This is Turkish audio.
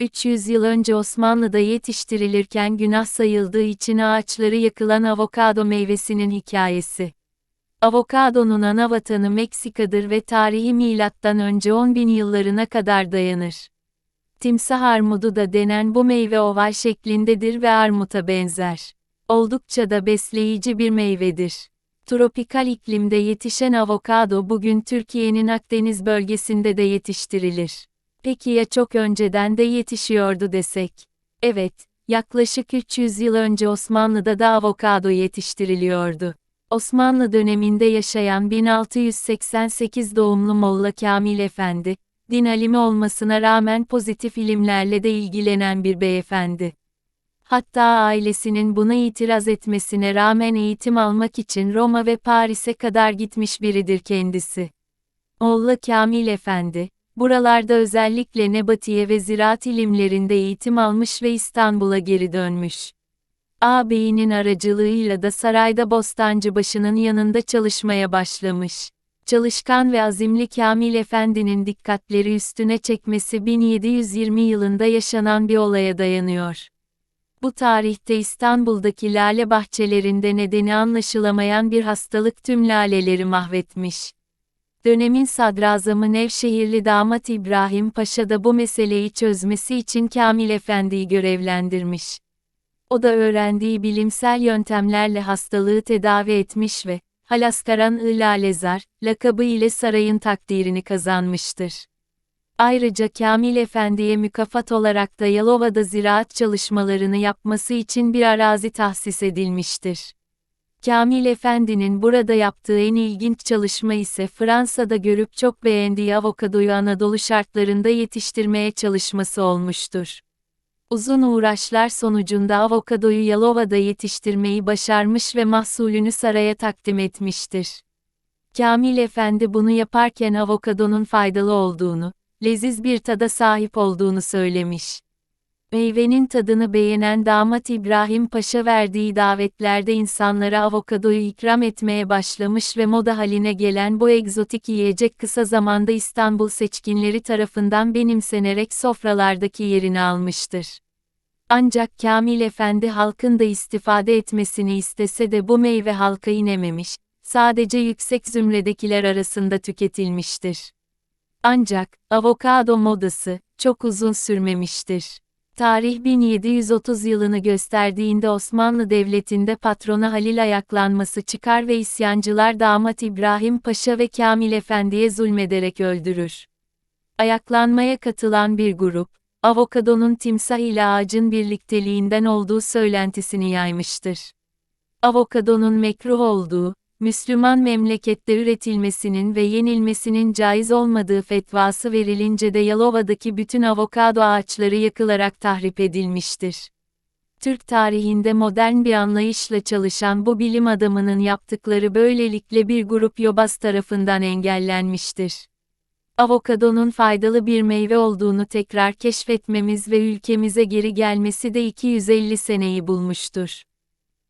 300 yıl önce Osmanlı'da yetiştirilirken günah sayıldığı için ağaçları yakılan avokado meyvesinin hikayesi. Avokadonun ana vatanı Meksika'dır ve tarihi milattan önce 10 bin yıllarına kadar dayanır. Timsah armudu da denen bu meyve oval şeklindedir ve armuta benzer. Oldukça da besleyici bir meyvedir. Tropikal iklimde yetişen avokado bugün Türkiye'nin Akdeniz bölgesinde de yetiştirilir. Peki ya çok önceden de yetişiyordu desek? Evet, yaklaşık 300 yıl önce Osmanlı'da da avokado yetiştiriliyordu. Osmanlı döneminde yaşayan 1688 doğumlu Molla Kamil Efendi, din alimi olmasına rağmen pozitif ilimlerle de ilgilenen bir beyefendi. Hatta ailesinin buna itiraz etmesine rağmen eğitim almak için Roma ve Paris'e kadar gitmiş biridir kendisi. Molla Kamil Efendi, buralarda özellikle nebatiye ve ziraat ilimlerinde eğitim almış ve İstanbul'a geri dönmüş. Ağabeyinin aracılığıyla da sarayda Bostancıbaşı'nın yanında çalışmaya başlamış. Çalışkan ve azimli Kamil Efendi'nin dikkatleri üstüne çekmesi 1720 yılında yaşanan bir olaya dayanıyor. Bu tarihte İstanbul'daki lale bahçelerinde nedeni anlaşılamayan bir hastalık tüm laleleri mahvetmiş. Dönemin sadrazamı Nevşehirli damat İbrahim Paşa da bu meseleyi çözmesi için Kamil Efendi'yi görevlendirmiş. O da öğrendiği bilimsel yöntemlerle hastalığı tedavi etmiş ve Halaskaran Ilalezar, lakabı ile sarayın takdirini kazanmıştır. Ayrıca Kamil Efendi'ye mükafat olarak da Yalova'da ziraat çalışmalarını yapması için bir arazi tahsis edilmiştir. Kamil Efendi'nin burada yaptığı en ilginç çalışma ise Fransa'da görüp çok beğendiği avokadoyu Anadolu şartlarında yetiştirmeye çalışması olmuştur. Uzun uğraşlar sonucunda avokadoyu Yalova'da yetiştirmeyi başarmış ve mahsulünü saraya takdim etmiştir. Kamil Efendi bunu yaparken avokadonun faydalı olduğunu, leziz bir tada sahip olduğunu söylemiş. Meyvenin tadını beğenen damat İbrahim Paşa verdiği davetlerde insanlara avokadoyu ikram etmeye başlamış ve moda haline gelen bu egzotik yiyecek kısa zamanda İstanbul seçkinleri tarafından benimsenerek sofralardaki yerini almıştır. Ancak Kamil Efendi halkın da istifade etmesini istese de bu meyve halka inememiş, sadece yüksek zümredekiler arasında tüketilmiştir. Ancak, avokado modası, çok uzun sürmemiştir. Tarih 1730 yılını gösterdiğinde Osmanlı Devleti'nde patrona Halil ayaklanması çıkar ve isyancılar damat İbrahim Paşa ve Kamil Efendi'ye zulmederek öldürür. Ayaklanmaya katılan bir grup, avokadonun timsah ile ağacın birlikteliğinden olduğu söylentisini yaymıştır. Avokadonun mekruh olduğu, Müslüman memlekette üretilmesinin ve yenilmesinin caiz olmadığı fetvası verilince de Yalova'daki bütün avokado ağaçları yakılarak tahrip edilmiştir. Türk tarihinde modern bir anlayışla çalışan bu bilim adamının yaptıkları böylelikle bir grup yobaz tarafından engellenmiştir. Avokadonun faydalı bir meyve olduğunu tekrar keşfetmemiz ve ülkemize geri gelmesi de 250 seneyi bulmuştur.